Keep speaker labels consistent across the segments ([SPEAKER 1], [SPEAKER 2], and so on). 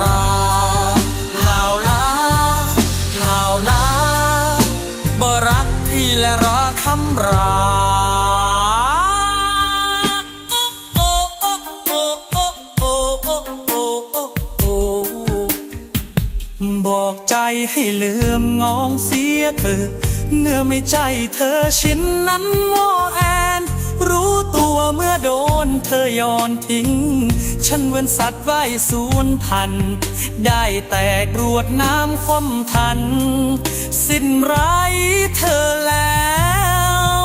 [SPEAKER 1] ลาข่าลาลาบรักพี่และรักคำราบอกใจให้ลืมงองเสียเธอเนื้อไม่ใจเธอชิ้นนั้นโมแอ รู้ตัวเมื่อโดนเธอโยนทิ้ง ฉันเวนสัตว์ไว้สูญพัน ได้แต่กรวดน้ำคว่ำทัน สิ้นไรเธอแล้ว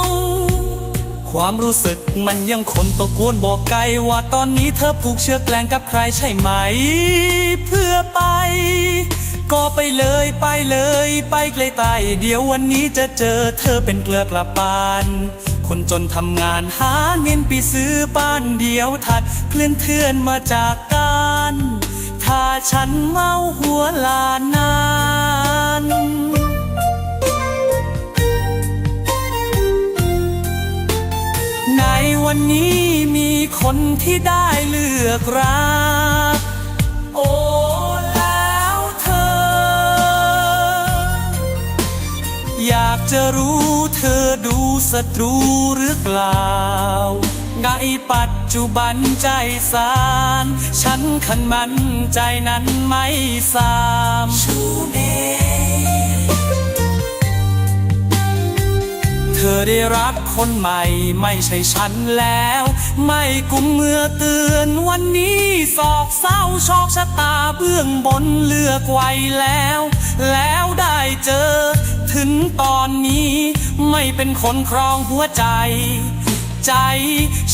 [SPEAKER 1] ความรู้สึกมันยังคนตะโกนบอกไกลว่าตอนนี้เธอผูกเชือกแกล้งกับใครใช่ไหม เพื่อไปก็ไปเลยไปเลย ไปไกลใต้เดี๋ยววันนี้จะเจอเธอเป็นเกลือกลับบ้าน คนจนทำงานหาเงินไปซื้อบ้านเดียวถัดเคลื่อนเทือนมาจากการถ้าฉันเมาหัวลานานในวันนี้มีคนที่ได้เลือกรัก อยากจะรู้เธอดูศัตรูหรือเปล่าไงปัจจุบันใจสาร ฉันขันมันใจนั้นไม่สามชูเม ธอได้รักคนใหม่ไม่ใช่ฉันแล้ว ไม่กุมเมื่อเตือนวันนี้สอกเศร้าชอกชะตาเบื้องบนเลือกไว้แล้ว แล้วได้เจอ ถึงตอนนี้ไม่เป็นคนครองหัวใจใจ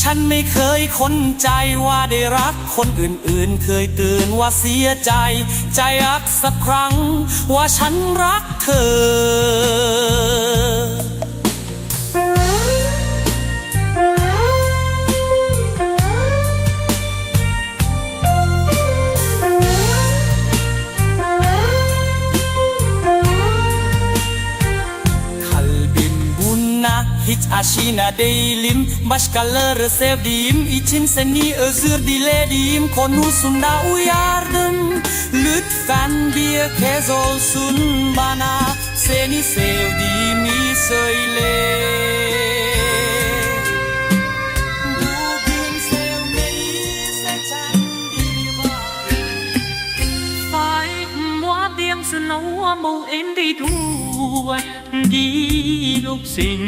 [SPEAKER 1] ฉันไม่เคยค้นใจว่าได้รักคนอื่นๆ เคยเตือนว่าเสียใจ ใจรักสักครั้ง ว่าฉันรักเธอ hiç aşina değilim. Başkaları sevdiğim için seni özür dilediğim Konusunda uyardım. Lütfen bir kez olsun bana Seni sevdiğimi söyle
[SPEAKER 2] ดีทุกสิ่ง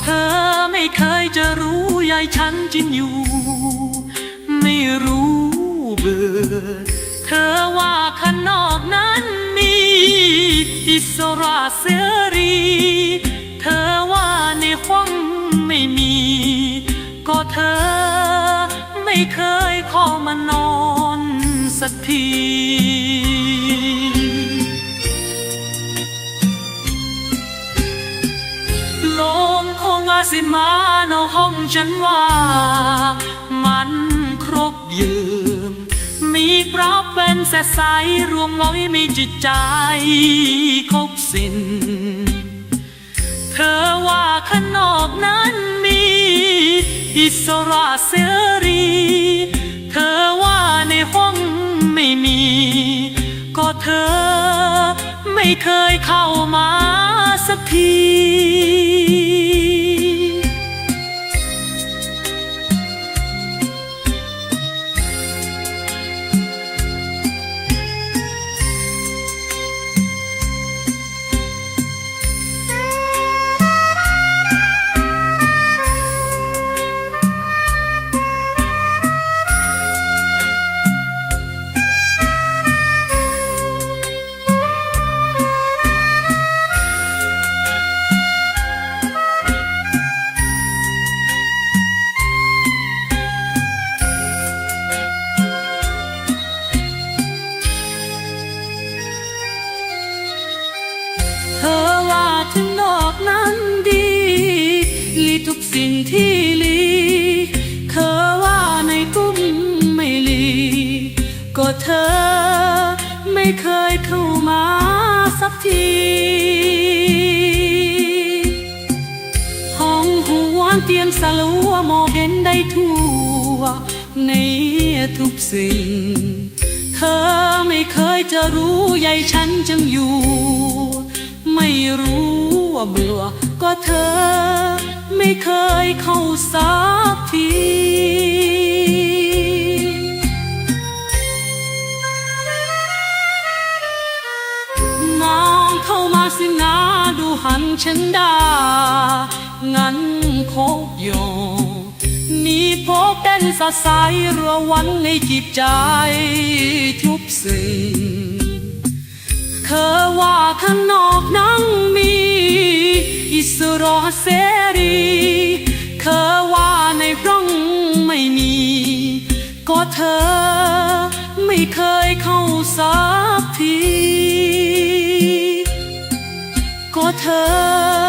[SPEAKER 2] เธอไม่เคยจะรู้ยายฉันจินอยู่ ไม่รู้เบื่อ เธอว่าข้างนอกนั้นมีอิสระเสรี เธอว่าในห้องไม่มี ก็เธอไม่เคยเข้ามานอนสักที สิมาในห้องฉันว่า มันครบยืม มีปราบเป็นแสสายรวมไว้มีจิตใจครบสิ้น เธอว่าข้างนอกนั้นมี อิสระเสรี เธอว่าในห้องไม่มี ก็เธอไม่เคยเข้ามาสักที ยเข้ามาสักทีห้องหัวเตียงสลัวมองเห็นได้ทั่ว ในทุกสิ่ง เธอไม่เคยจะรู้ใยฉันจึงอยู่ ไม่รู้ว่าเบื่อก็เธอ ไม่เคยเข้าสักที สินาดูหันฉันดา งั้นคบโยนี่พบเต้นสดใสรัววันในจิตใจทุกสิ่งเธอว่าข้างนอกนั้นมี อิสระเสรีเธอว่าในร่องไม่มี ก็เธอไม่เคยเข้าสักที her.